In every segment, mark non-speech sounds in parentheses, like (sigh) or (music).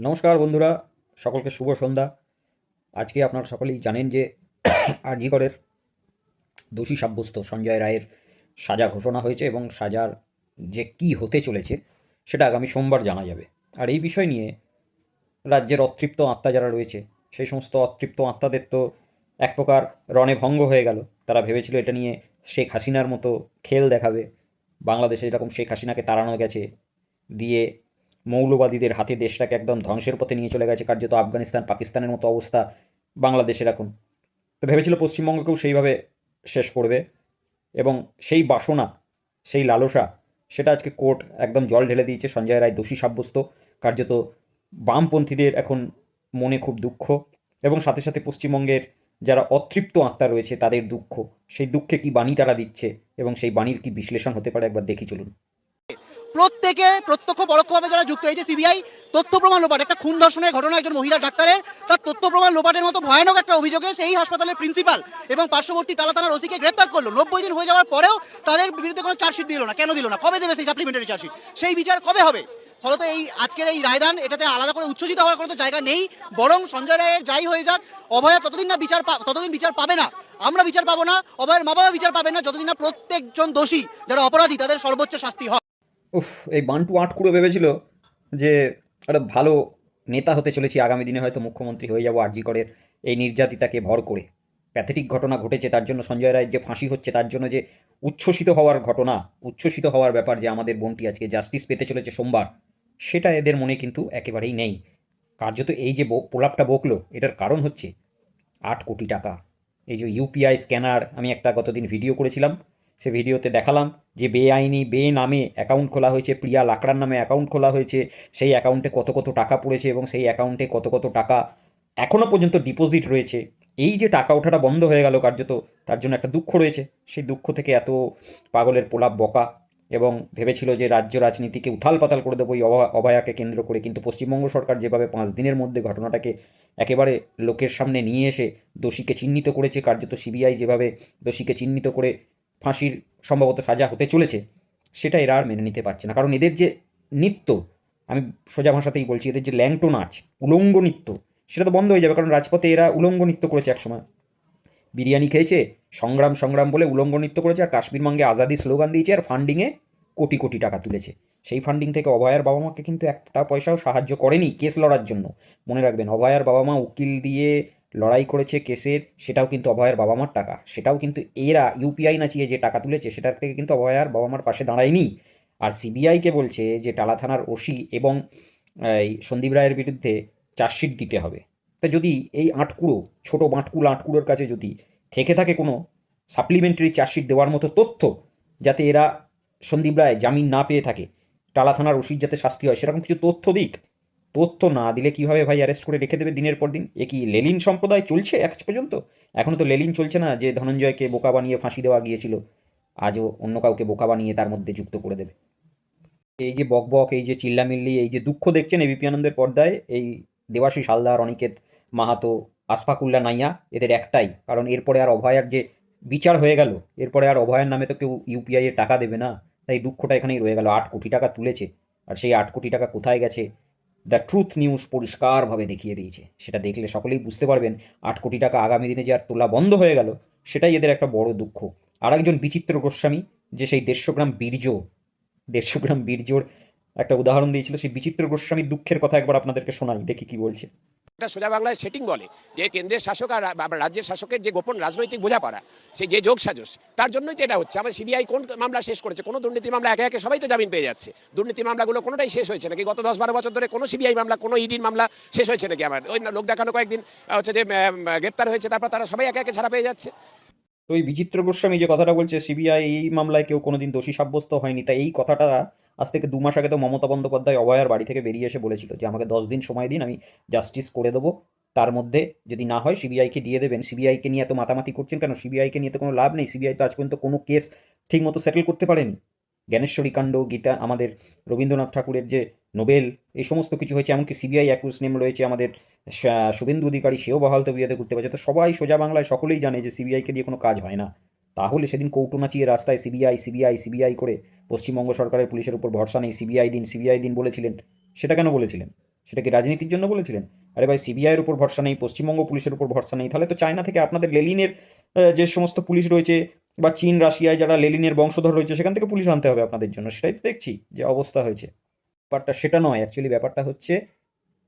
নমস্কার বন্ধুরা, সকলকে শুভ সন্ধ্যা। আজকে আপনারা সকলেই জানেন যে (clears throat) আরজিকরের দোষী সাব্যস্ত সঞ্জয় রায়ের সাজা ঘোষণা হয়েছে এবং সাজার যে কি হতে চলেছে সেটা আগামী সোমবার জানা যাবে। আর এই বিষয় নিয়ে রাজ্যের অতৃপ্ত আত্মা যারা রয়েছে, সেই সমস্ত অতৃপ্ত আত্মাদের তো এক প্রকার রণে ভঙ্গ হয়ে গেল। তারা ভেবেছিল এটা নিয়ে শেখ হাসিনার মতো খেল দেখাবে। বাংলাদেশে যেরকম শেখ হাসিনাকে তাড়ানো গেছে, দিয়ে মৌলবাদীদের হাতে দেশটাকে একদম ধ্বংসের পথে নিয়ে চলে গেছে, কার্যত আফগানিস্তান, পাকিস্তানের মতো অবস্থা বাংলাদেশের এখন। তো ভেবেছিল পশ্চিমবঙ্গকেও সেইভাবে শেষ করবে এবং সেই বাসনা, সেই লালসা, সেটা আজকে কোর্ট একদম জল ঢেলে দিয়েছে, সঞ্জয় রায় দোষী সাব্যস্ত, কার্যত বামপন্থীদের এখন মনে খুব দুঃখ এবং সাথে সাথে পশ্চিমবঙ্গের যারা অতৃপ্ত আত্মা রয়েছে তাদের দুঃখ। সেই দুঃখে কি বাণী তারা দিচ্ছে এবং সেই বাণীর কি বিশ্লেষণ হতে পারে একবার দেখি চলুন। প্রত্যেকে প্রত্যক্ষ পরোক্ষভাবে যারা যুক্ত হয়েছে সিবিআই, তথ্য প্রমাণ লোপাট, একটা খুন ধর্ষণের ঘটনা একজন মহিলা ডাক্তারের, তার তথ্য প্রমাণ লোপাটের মতো ভয়ানক একটা অভিযোগে সেই হাসপাতালের প্রিন্সিপাল এবং পার্শ্ববর্তী টালা থানার ওসিকে গ্রেপ্তার করল। নব্বই দিন হয়ে যাওয়ার পরেও তাদের বিরুদ্ধে কোনো চার্জশিট দিল না। কেন দিল না? কবে দেবে সেই সাপ্লিমেন্টারি চার্জশিট? সেই বিচার কবে হবে? ফলত এই আজকের এই রায়দান এটাতে আলাদা করে উচ্ছ্বসিত হওয়ার কোনো জায়গা নেই, বরং সঞ্জয় রায়ের যাই হয়ে যাক, অভয়া ততদিন না বিচার ততদিন বিচার পাবে না। আমরা বিচার পাবো না, অভয়ের মা বাবা বিচার পাবে না, যতদিন না প্রত্যেকজন দোষী, যারা অপরাধী, তাদের সর্বোচ্চ শাস্তি হয়। উফ, এই বান্টু আটকুড়ো ভেবেছিল যে একটা ভালো নেতা হতে চলেছি, আগামী দিনে হয়তো মুখ্যমন্ত্রী হয়ে যাব আরজি করের এই নির্যাতিতাকে ভর করে। প্যাথেটিক ঘটনা ঘটেছে, তার জন্য সঞ্জয় রায়ের যে ফাঁসি হচ্ছে, তার জন্য যে উচ্ছ্বসিত হওয়ার ঘটনা, উচ্ছ্বসিত হওয়ার ব্যাপার যে আমাদের বোনটি আজকে জাস্টিস পেতে চলেছে সোমবার, সেটা এদের মনে কিন্তু একেবারেই নেই। কার্যত এই যে প্রলাপটা বকলো, এটার কারণ হচ্ছে আট কোটি টাকা। এই যে ইউপিআই স্ক্যানার, আমি একটা গতদিন ভিডিও করেছিলাম সে ভিডিওতে দেখালাম যে বেআইনি বে নামে অ্যাকাউন্ট খোলা হয়েছে, প্রিয়া লাকড়ার নামে অ্যাকাউন্ট খোলা হয়েছে। সেই অ্যাকাউন্টে কত কত টাকা পড়েছে এবং সেই অ্যাকাউন্টে কত কত টাকা এখনও পর্যন্ত ডিপোজিট রয়েছে। এই যে টাকা ওঠাটা বন্ধ হয়ে গেল কার্যত, তার জন্য একটা দুঃখ রয়েছে। সেই দুঃখ থেকে এত পাগলের পোলাপ বকা এবং ভেবেছিল যে রাজ্য রাজনীতিকে উথাল পাতাল করে দেবো এই অভয়া- অভয়াকে কেন্দ্র করে। কিন্তু পশ্চিমবঙ্গ সরকার যেভাবে পাঁচ দিনের মধ্যে ঘটনাটাকে একেবারে লোকের সামনে নিয়ে এসে দোষীকে চিহ্নিত করেছে, কার্যত সিবিআই যেভাবে দোষীকে চিহ্নিত করে ফাঁসির সম্ভবত সাজা হতে চলেছে, সেটা এরা আর মেনে নিতে পারছে না। কারণ এদের যে নৃত্য, আমি সোজা ভাষাতেই বলছি, এদের যে ল্যাংটো নাচ, উলঙ্গ নৃত্য, সেটা তো বন্ধ হয়ে যাবে। কারণ রাজপথে এরা উলঙ্গ নৃত্য করেছে একসময়। বিরিয়ানি খেয়েছে, সংগ্রাম সংগ্রাম বলে উলঙ্গ নৃত্য করেছে, আর কাশ্মীর মঙ্গে আজাদি স্লোগান দিয়েছে, আর ফান্ডিংয়ে কোটি কোটি টাকা তুলেছে। সেই ফান্ডিং থেকে অভয়ার বাবা মাকে কিন্তু একটা পয়সাও সাহায্য করেনি কেস লড়ার জন্য। মনে রাখবেন, অভয়ার বাবা মা উকিল দিয়ে লড়াই করেছে কেসের, সেটাও কিন্তু অভয়ের বাবা মার টাকা। সেটাও কিন্তু এরা ইউপিআই নাচিয়ে যে টাকা তুলেছে, সেটার থেকে কিন্তু অভয়ার বাবা মার পাশে দাঁড়ায়নি। আর সিবিআইকে বলছে যে টালা থানার ওসি এবং, এই সন্দীপ রায়ের বিরুদ্ধে চার্জশিট দিতে হবে। তা যদি এই আটকুড়ো, ছোটো বাঁটকুল আটকুড়োর কাছে যদি থেকে থাকে কোনো সাপ্লিমেন্টারি চার্জশিট দেওয়ার মতো তথ্য, যাতে এরা সন্দীপ রায় জামিন না পেয়ে থাকে, টালা থানার ওসির যাতে শাস্তি হয়, সেরকম কিছু তথ্য দিক তথ্য না দিলে কীভাবে ভাই অ্যারেস্ট করে রেখে দেবে দিনের পর দিন? এ কি লেলিন সম্প্রদায় চলছে এক পর্যন্ত? এখনও তো লেলিন চলছে না যে ধনঞ্জয়কে বোকা বানিয়ে ফাঁসি দেওয়া গিয়েছিল। আজও অন্য কাউকে বোকা বানিয়ে তার মধ্যে যুক্ত করে দেবে। এই যে বকবক এই যে চিল্লামিল্লি, এই যে দুঃখ দেখছেন এবিপি আনন্দের পর্দায়, এই দেবাশিস হালদার, অনিকেত মাহাতো আসফাকুল্লা নাইয়া, এদের একটাই। কারণ এরপরে আর অভয়ার যে বিচার হয়ে গেল, এরপরে আর অভয়ের নামে তো কেউ ইউপিআই টাকা দেবে না। তাই দুঃখটা এখানেই রয়ে গেল। আট কোটি টাকা তুলেছে। আর সেই আট কোটি টাকা কোথায় গেছে? দ্য ট্রুথ নিউজ পরিষ্কারভাবে দেখিয়ে দিয়েছে। সেটা দেখলে সকলেই বুঝতে পারবেন আট কোটি টাকা আগামী দিনে যে আর তোলা বন্ধ হয়ে গেল, সেটাই এদের একটা বড় দুঃখ। আর একজন বিচিত্র গোস্বামী, যে সেই দেড়শো গ্রাম বীর্য, দেড়শো গ্রাম বীর্যর একটা উদাহরণ দিয়েছিল, সেই বিচিত্র গোস্বামীর দুঃখের কথা একবার আপনাদেরকে শোনাই, দেখি কি বলছে। একটা সোজা বাংলায় সেটিং বলে, যে কেন্দ্রের শাসক আর রাজ্যের শাসকের যে গোপন রাজনৈতিক বোঝাপড়া, সে যে যোগ সাজস, তার জন্যই তো এটা হচ্ছে। আমার সিবিআই কোন মামলা শেষ করেছে? কোনো দুর্নীতি মামলা একে একে সবাই তো জামিন পেয়ে যাচ্ছে। দুর্নীতি মামলাগুলো কোনোটাই শেষ হয়েছে নাকি? গত দশ বারো বছর ধরে কোনো সিবিআই মামলা, কোনো ইডির মামলা শেষ হয়েছে নাকি আমার ওই লোক দেখানো কয়েকদিন হচ্ছে যে গ্রেপ্তার হয়েছে, তারপর তারা সবাই একে একে ছাড়া পেয়ে যাচ্ছে। তো এই বিচিত্র গোস্বামী যে কথাটা বলছে সিবিআই এই মামলায় কেউ কোনোদিন দোষী সাব্যস্ত হয়নি, তাই এই কথাটা আজ থেকে দু মাস আগে তো মমতা বন্দ্যোপাধ্যায় অভয়ার বাড়ি থেকে বেরিয়ে এসে বলেছিল যে, আমাকে দশ দিন সময় দিন, আমি জাস্টিস করে দেবো। তার মধ্যে যদি না হয় সিবিআইকে দিয়ে দেবেন। সিবিআইকে নিয়ে এত মাতামাতি করছেন কেন? সিবিআইকে নিয়ে তো কোনো লাভ নেই। সিবিআই তো আজ পর্যন্ত কোনো কেস ঠিকমতো সেটেল করতে পারেনি। জ্ঞানেশ্বরী কাণ্ড, গীতা, আমাদের রবীন্দ্রনাথ ঠাকুরের যে নোবেল, এই সমস্ত কিছু হয়েছে। এমনকি সিবিআই অ্যাকুজ নেম রয়েছে আমাদের শুভেন্দু অধিকারী, সেও বহাল তবিয়াতে করতে পারছে। তো সবাই সোজা বাংলায় সকলেই জানে যে সিবিআইকে দিয়ে কোনো কাজ হয় না। তাহলে সেদিন কৌটো নাচিয়ে রাস্তায় সিবিআই সিবিআই সিবিআই করে পশ্চিমবঙ্গ সরকারের পুলিশের উপর ভরসা নেই, সিবিআই দিন সিবিআই দিন বলেছিলেন। সেটা কেন বলেছিলেন? সেটা কি রাজনীতির জন্য বলেছিলেন? আরে ভাই, সিবিআইয়ের উপর ভরসা নেই, পশ্চিমবঙ্গ পুলিশের উপর ভরসা নেই। তাহলে তো চায়না থেকে আপনাদের লেলিনের যে সমস্ত পুলিশ রয়েছে বা চীন, রাশিয়ায় যারা লেলিনের বংশধর রয়েছে, সেখান থেকে পুলিশ আনতে হবে আপনাদের জন্য। সেটাই তো দেখছি যে অবস্থা হয়েছে। ব্যাপারটা সেটা নয় অ্যাকচুয়ালি ব্যাপারটা হচ্ছে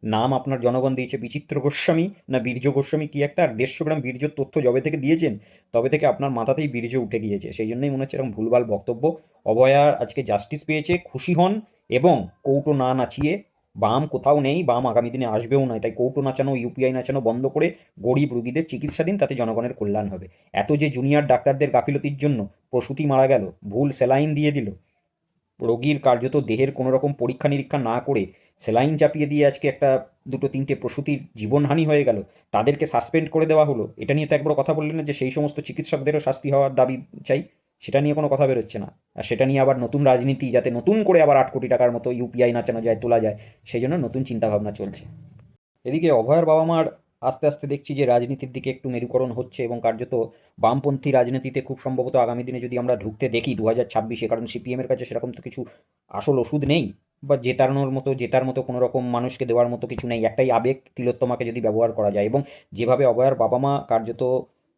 নাম আপনার জনগণ দিয়েছে বিচিত্র গোস্বামী, না বীর্য গোস্বামী? কি একটা আর দেড়শো গ্রাম বীর্যর তথ্য যবে থেকে দিয়েছেন? তবে থেকে আপনার মাথাতেই বীর্য উঠে গিয়েছে। সেই জন্যই মনে হচ্ছে এরকম ভুলভাল বক্তব্য। অভয়ার আজকে জাস্টিস পেয়েছে, খুশি হন এবং কৌটো না নাচিয়ে বাম কোথাও নেই, বাম আগামী দিনে আসবেও নয়। তাই কৌটো নাচানো ইউপিআই নাচানো বন্ধ করে গরিব রুগীদের চিকিৎসা দিন, তাতে জনগণের কল্যাণ হবে। এত যে জুনিয়র ডাক্তারদের গাফিলতির জন্য প্রসূতি মারা গেল, ভুল স্যালাইন দিয়ে দিল। রোগীর কার্যত দেহের কোনো রকম পরীক্ষা নিরীক্ষা না করে স্যালাইন চাপিয়ে দিয়ে আজকে একটা দুটো তিনটে প্রসূতির জীবনহানি হয়ে গেল, তাদেরকে সাসপেন্ড করে দেওয়া হলো। এটা নিয়ে তো একবার কথা বললেন না যে সেই সমস্ত চিকিৎসকদেরও শাস্তি হওয়ার দাবি চাই, সেটা নিয়ে কোনো কথা বেরোচ্ছে না। আর সেটা নিয়ে আবার নতুন রাজনীতি যাতে নতুন করে আবার আট কোটি টাকার মতো ইউপিআই নাচানো যায়, তোলা যায়, সেই জন্য নতুন চিন্তাভাবনা চলছে। এদিকে অভয়ের বাবা মার আস্তে আস্তে দেখছি যে রাজনীতির দিকে একটু মেরুকরণ হচ্ছে এবং কার্যত বামপন্থী রাজনীতিতে খুব সম্ভবত আগামী দিনে যদি আমরা ঢুকতে দেখি, দু হাজার ছাব্বিশে, কারণ সিপিএমের কাছে সেরকম তো কিছু আসল ওষুধ নেই বা জেতানোর মতো, জেতার মতো কোনো রকম মানুষকে দেওয়ার মতো কিছু নেই। একটাই আবেগ তিলোত্তমাকে যদি ব্যবহার করা যায় এবং যেভাবে অভয়ার বাবা মা কার্যত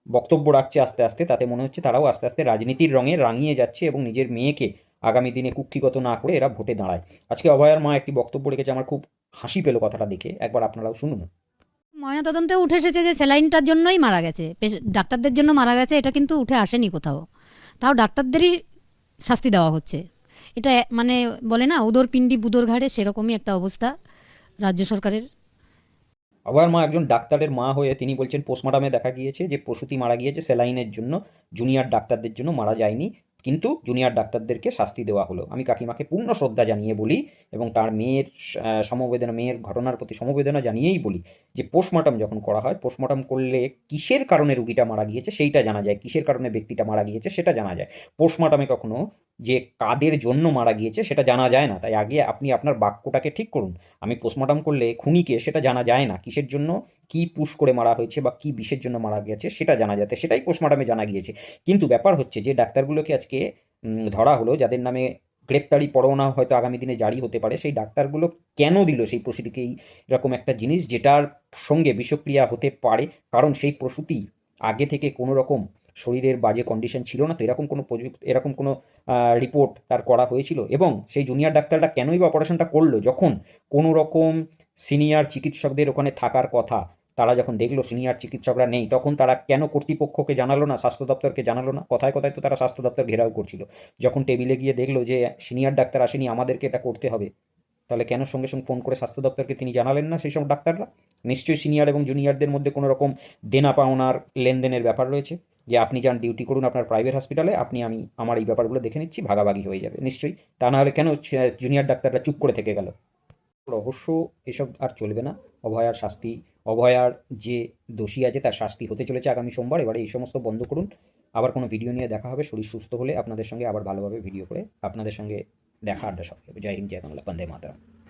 বক্তব্য রাখছে আস্তে আস্তে, তাতে মনে হচ্ছে তারাও আস্তে আস্তে রাজনীতির রঙে রাঙিয়ে যাচ্ছে এবং নিজের মেয়েকে আগামী দিনে কুক্ষিগত না করে এরা ভোটে দাঁড়ায়। আজকে অভয়ার মা একটি বক্তব্য রেখেছে, আমার খুব হাসি পেল কথাটা দেখে। একবার আপনারাও শুনুন। ময়নাতদন্তে উঠে এসেছে যে স্যালাইনটার জন্যই মারা গেছে। ডাক্তারদের জন্য মারা গেছে, এটা কিন্তু উঠে আসেনি কোথাও। তাও ডাক্তারদেরই শাস্তি দেওয়া হচ্ছে। এটা মানে বলে না, উদর পিণ্ডি বুদর ঘাড়ে সেরকমই একটা অবস্থা রাজ্য সরকারের। আবার মা, একজন ডাক্তারের মা হয়ে তিনি বলছেন, পোস্টমর্টমে দেখা গিয়েছে যে প্রসূতি মারা গিয়েছে স্যালাইনের জন্য, জুনিয়র ডাক্তারদের জন্য মারা যায়নি, কিন্তু জুনিয়র ডাক্তারদেরকে শাস্তি দেওয়া হলো। আমি কাকিমাকে পূর্ণ শ্রদ্ধা জানিয়ে বলি এবং তার মেয়ের সমবেদনা, মেয়ের ঘটনার প্রতি সমবেদনা জানিয়েই বলি যে পোস্টমর্টম যখন করা হয়, পোস্টমর্টম করলে কিসের কারণে রুগীটা মারা গিয়েছে সেইটা জানা যায়, কিসের কারণে ব্যক্তিটা মারা গিয়েছে সেটা জানা যায়। পোস্টমর্টমে কখনো যে কাদের জন্য মারা গিয়েছে সেটা জানা যায় না। তাই আগে আপনি আপনার বাক্যটাকে ঠিক করুন। আমি পোস্টমর্টম করলে খুনিকে সেটা জানা যায় না, কিসের জন্য, কি পুশ করে মারা হয়েছে বা কি বিষের জন্য মারা গিয়েছে সেটা জানা যাতে সেটাই পোস্টমর্টমে জানা গিয়েছে। কিন্তু ব্যাপার হচ্ছে যে ডাক্তারগুলোকে আজকে ধরা হলো, যাদের নামে গ্রেপ্তারি পরোয়ানা হয়তো আগামী দিনে জারি হতে পারে, সেই ডাক্তারগুলো কেন দিল সেই প্রসূতিকে এরকম একটা জিনিস যেটার সঙ্গে বিষক্রিয়া হতে পারে? কারণ সেই প্রসূতি আগে থেকে কোনো রকম শরীরের বাজে কন্ডিশন ছিল না, তো এরকম কোনো প্রযুক্ত, এরকম কোনো রিপোর্ট তার করা হয়েছিল এবং সেই জুনিয়র ডাক্তাররা কেনই বা অপারেশনটা করল? যখন কোনো রকম সিনিয়র চিকিৎসকদের ওখানে থাকার কথা, তারা যখন দেখল সিনিয়র চিকিৎসকরা নেই, তখন তারা কেন কর্তৃপক্ষকে জানালো না, স্বাস্থ্য দপ্তরকে জানালো না? কথায় কথায় তো তারা স্বাস্থ্য দপ্তর ঘেরাও করছিল। যখন টেবিলে গিয়ে দেখল যে সিনিয়র ডাক্তার আসেনি, আমাদেরকে এটা করতে হবে। তাহলে কেন সঙ্গে সঙ্গে ফোন করে স্বাস্থ্য দপ্তরকে তিনি জানালেন না সেই সব ডাক্তাররা? নিশ্চয়ই সিনিয়র এবং জুনিয়রদের মধ্যে কোনো রকম দেনা পাওনার লেনদেনের ব্যাপার রয়েছে। যে আপনি যান ডিউটি করুন আপনার প্রাইভেট হসপিটালে আপনি আমি, আমার এই ব্যাপারগুলো দেখে নিচ্ছি, ভাগাভাগি হয়ে যাবে। নিশ্চয়ই। তা না হলে কেন জুনিয়র ডাক্তাররা চুপ করে থেকে গেল? রহস্য, এসব আর চলবে না। অভয়ার শাস্তি, অভয়ার যে দোষী আছে, তার শাস্তি হতে চলেছে আগামী সোমবার। এবারে এই সমস্ত বন্ধ করুন। আবার কোনো ভিডিও নিয়ে দেখা হবে। শরীর সুস্থ হলে আপনাদের সঙ্গে আবার ভালোভাবে ভিডিও করে আপনাদের সঙ্গে দেখা আড্ডা সব জয় হিন্দ, জয় বাংলা, বন্দে মাতারাম।